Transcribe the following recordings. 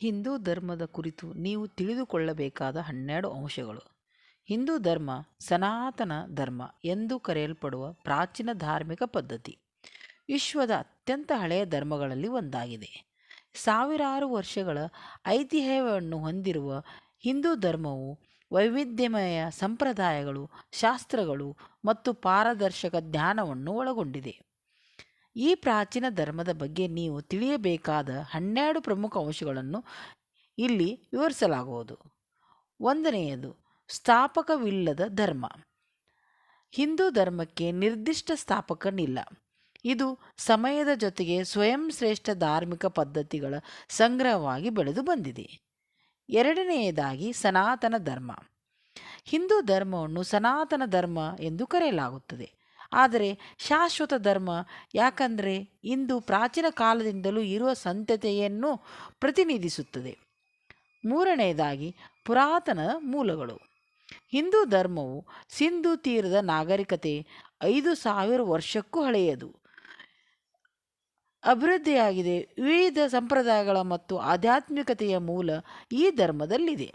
ಹಿಂದೂ ಧರ್ಮದ ಕುರಿತು ನೀವು ತಿಳಿದುಕೊಳ್ಳಬೇಕಾದ ಹನ್ನೆರಡು ಅಂಶಗಳು. ಹಿಂದೂ ಧರ್ಮ ಸನಾತನ ಧರ್ಮ ಎಂದು ಕರೆಯಲ್ಪಡುವ ಪ್ರಾಚೀನ ಧಾರ್ಮಿಕ ಪದ್ಧತಿ. ವಿಶ್ವದ ಅತ್ಯಂತ ಹಳೆಯ ಧರ್ಮಗಳಲ್ಲಿ ಒಂದಾಗಿದೆ. ಸಾವಿರಾರು ವರ್ಷಗಳ ಐತಿಹ್ಯವನ್ನು ಹೊಂದಿರುವ ಹಿಂದೂ ಧರ್ಮವು ವೈವಿಧ್ಯಮಯ ಸಂಪ್ರದಾಯಗಳು, ಶಾಸ್ತ್ರಗಳು ಮತ್ತು ಪಾರದರ್ಶಕ ಜ್ಞಾನವನ್ನು ಒಳಗೊಂಡಿದೆ. ಈ ಪ್ರಾಚೀನ ಧರ್ಮದ ಬಗ್ಗೆ ನೀವು ತಿಳಿಯಬೇಕಾದ ಹನ್ನೆರಡು ಪ್ರಮುಖ ಅಂಶಗಳನ್ನು ಇಲ್ಲಿ ವಿವರಿಸಲಾಗುವುದು. ಒಂದನೆಯದು, ಸ್ಥಾಪಕವಿಲ್ಲದ ಧರ್ಮ. ಹಿಂದೂ ಧರ್ಮಕ್ಕೆ ನಿರ್ದಿಷ್ಟ ಸ್ಥಾಪಕನಿಲ್ಲ. ಇದು ಸಮಯದ ಜೊತೆಗೆ ಸ್ವಯಂ ಶ್ರೇಷ್ಠ ಧಾರ್ಮಿಕ ಪದ್ಧತಿಗಳ ಸಂಗ್ರಹವಾಗಿ ಬೆಳೆದು ಬಂದಿದೆ. ಎರಡನೆಯದಾಗಿ, ಸನಾತನ ಧರ್ಮ. ಹಿಂದೂ ಧರ್ಮವನ್ನು ಸನಾತನ ಧರ್ಮ ಎಂದು ಕರೆಯಲಾಗುತ್ತದೆ. ಆದರೆ ಶಾಶ್ವತ ಧರ್ಮ, ಯಾಕಂದರೆ ಇಂದು ಪ್ರಾಚೀನ ಕಾಲದಿಂದಲೂ ಇರುವ ಸಂತತೆಯನ್ನು ಪ್ರತಿನಿಧಿಸುತ್ತದೆ. ಮೂರನೆಯದಾಗಿ ಪುರಾತನ ಮೂಲಗಳು. ಹಿಂದೂ ಧರ್ಮವು ಸಿಂಧು ತೀರದ ನಾಗರಿಕತೆ ಐದು ಸಾವಿರ ವರ್ಷಕ್ಕೂ ಹಳೆಯದು. ಅಭಿವೃದ್ಧಿಯಾಗಿದೆ. ವಿವಿಧ ಸಂಪ್ರದಾಯಗಳ ಮತ್ತು ಆಧ್ಯಾತ್ಮಿಕತೆಯ ಮೂಲ ಈ ಧರ್ಮದಲ್ಲಿದೆ.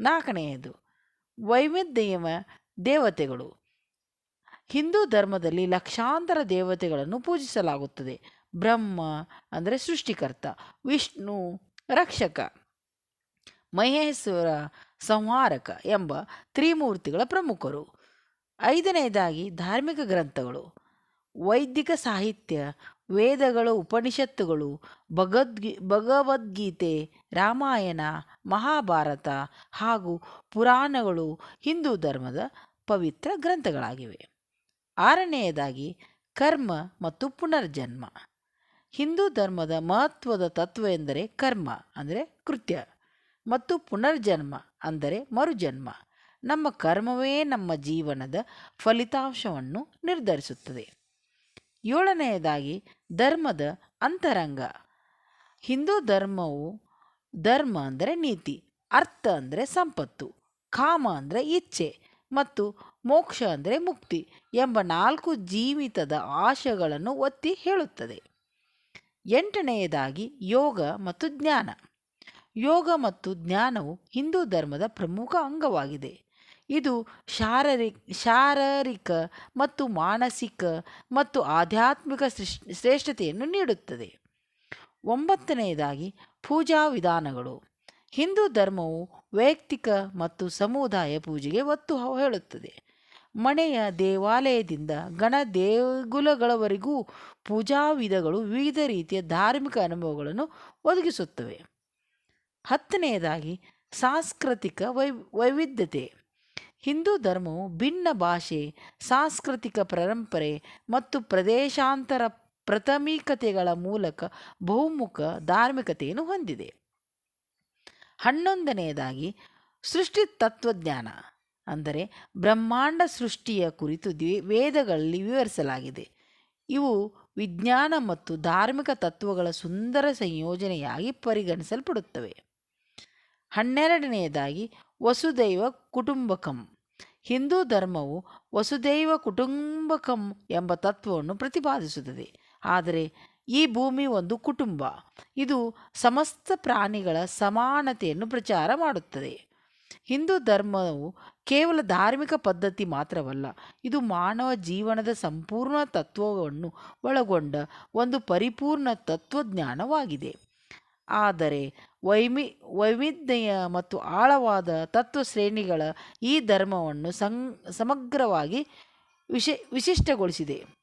ನಾಲ್ಕನೆಯದು ವೈವಿಧ್ಯಮ ದೇವತೆಗಳು. ಹಿಂದೂ ಧರ್ಮದಲ್ಲಿ ಲಕ್ಷಾಂತರ ದೇವತೆಗಳನ್ನು ಪೂಜಿಸಲಾಗುತ್ತದೆ. ಬ್ರಹ್ಮ ಅಂದರೆ ಸೃಷ್ಟಿಕರ್ತ, ವಿಷ್ಣು ರಕ್ಷಕ, ಮಹೇಶ್ವರ ಸಂಹಾರಕ ಎಂಬ ತ್ರಿಮೂರ್ತಿಗಳ ಪ್ರಮುಖರು. ಐದನೆಯದಾಗಿ ಧಾರ್ಮಿಕ ಗ್ರಂಥಗಳು, ವೈದಿಕ ಸಾಹಿತ್ಯ, ವೇದಗಳು, ಉಪನಿಷತ್ತುಗಳು ಭಗವದ್ಗಿ ಭಗವದ್ಗೀತೆ, ರಾಮಾಯಣ, ಮಹಾಭಾರತ ಹಾಗೂ ಪುರಾಣಗಳು ಹಿಂದೂ ಧರ್ಮದ ಪವಿತ್ರ ಗ್ರಂಥಗಳಾಗಿವೆ. ಆರನೆಯದಾಗಿ ಕರ್ಮ ಮತ್ತು ಪುನರ್ಜನ್ಮ. ಹಿಂದೂ ಧರ್ಮದ ಮಹತ್ವದ ತತ್ವ ಎಂದರೆ ಕರ್ಮ, ಅಂದರೆ ಕೃತ್ಯ. ಮತ್ತು ಪುನರ್ಜನ್ಮ ಅಂದರೆ ಮರುಜನ್ಮ. ನಮ್ಮ ಕರ್ಮವೇ ನಮ್ಮ ಜೀವನದ ಫಲಿತಾಂಶವನ್ನು ನಿರ್ಧರಿಸುತ್ತದೆ. ಏಳನೆಯದಾಗಿ ಧರ್ಮದ ಅಂತರಂಗ. ಹಿಂದೂ ಧರ್ಮವು ಧರ್ಮ ಅಂದರೆ ನೀತಿ, ಅರ್ಥ ಅಂದರೆ ಸಂಪತ್ತು, ಕಾಮ ಅಂದರೆ ಇಚ್ಛೆ. ಮತ್ತು ಮೋಕ್ಷ ಅಂದರೆ ಮುಕ್ತಿ ಎಂಬ ನಾಲ್ಕು ಜೀವಿತದ ಆಶಯಗಳನ್ನು ಒತ್ತಿ ಹೇಳುತ್ತದೆ. ಎಂಟನೆಯದಾಗಿ ಯೋಗ ಮತ್ತು ಜ್ಞಾನ. ಯೋಗ ಮತ್ತು ಜ್ಞಾನವು ಹಿಂದೂ ಧರ್ಮದ ಪ್ರಮುಖ ಅಂಗವಾಗಿದೆ. ಇದು ಶಾರೀರಿ ಶಾರೀರಿಕ ಮತ್ತು ಮಾನಸಿಕ ಮತ್ತು ಆಧ್ಯಾತ್ಮಿಕ ಶ್ರೇಷ್ಠತೆಯನ್ನು ನೀಡುತ್ತದೆ. ಒಂಬತ್ತನೆಯದಾಗಿ ಪೂಜಾ ವಿಧಾನಗಳು. ಹಿಂದೂ ಧರ್ಮವು ವೈಯಕ್ತಿಕ ಮತ್ತು ಸಮುದಾಯ ಪೂಜೆಗೆ ಒತ್ತು ಹೇಳುತ್ತದೆ. ಮನೆಯ ದೇವಾಲಯದಿಂದ ಗಣ ದೇಗುಲಗಳವರೆಗೂ ಪೂಜಾ ವಿಧಗಳು ವಿವಿಧ ರೀತಿಯ ಧಾರ್ಮಿಕ ಅನುಭವಗಳನ್ನು ಒದಗಿಸುತ್ತವೆ. ಹತ್ತನೆಯದಾಗಿ, ಸಾಂಸ್ಕೃತಿಕ ವೈ, ವೈವಿಧ್ಯತೆ. ಹಿಂದೂ ಧರ್ಮವು ಭಿನ್ನ ಭಾಷೆ, ಸಾಂಸ್ಕೃತಿಕ ಪರಂಪರೆ ಮತ್ತು ಪ್ರದೇಶಾಂತರ ಪ್ರಥಮಿಕತೆಗಳ ಮೂಲಕ ಬಹುಮುಖ ಧಾರ್ಮಿಕತೆಯನ್ನು ಹೊಂದಿದೆ. ಹನ್ನೊಂದನೆಯದಾಗಿ ಸೃಷ್ಟಿ ತತ್ವಜ್ಞಾನ, ಅಂದರೆ ಬ್ರಹ್ಮಾಂಡ ಸೃಷ್ಟಿಯ ಕುರಿತು ವೇದಗಳಲ್ಲಿ ವಿವರಿಸಲಾಗಿದೆ. ಇವು ವಿಜ್ಞಾನ ಮತ್ತು ಧಾರ್ಮಿಕ ತತ್ವಗಳ ಸುಂದರ ಸಂಯೋಜನೆಯಾಗಿ ಪರಿಗಣಿಸಲ್ಪಡುತ್ತವೆ. ಹನ್ನೆರಡನೆಯದಾಗಿ ವಸುದೈವ ಕುಟುಂಬಕಂ, ಹಿಂದೂ ಧರ್ಮವು ವಸುದೈವ ಕುಟುಂಬಕಂ ಎಂಬ ತತ್ವವನ್ನು ಪ್ರತಿಪಾದಿಸುತ್ತದೆ. ಆದರೆ ಈ ಭೂಮಿ ಒಂದು ಕುಟುಂಬ. ಇದು ಸಮಸ್ತ ಪ್ರಾಣಿಗಳ ಸಮಾನತೆಯನ್ನು ಪ್ರಚಾರ ಮಾಡುತ್ತದೆ. ಹಿಂದೂ ಧರ್ಮವು ಕೇವಲ ಧಾರ್ಮಿಕ ಪದ್ಧತಿ ಮಾತ್ರವಲ್ಲ, ಇದು ಮಾನವ ಜೀವನದ ಸಂಪೂರ್ಣ ತತ್ವವನ್ನು ಒಳಗೊಂಡ ಒಂದು ಪರಿಪೂರ್ಣ ತತ್ವಜ್ಞಾನವಾಗಿದೆ. ಆದರೆ ವೈಮಿ ವೈವಿಧ್ಯ ಮತ್ತು ಆಳವಾದ ತತ್ವ ಶ್ರೇಣಿಗಳ ಈ ಧರ್ಮವನ್ನು ಸಂ, ಸಮಗ್ರವಾಗಿ ವಿಶಿ, ವಿಶಿಷ್ಟಗೊಳಿಸಿದೆ.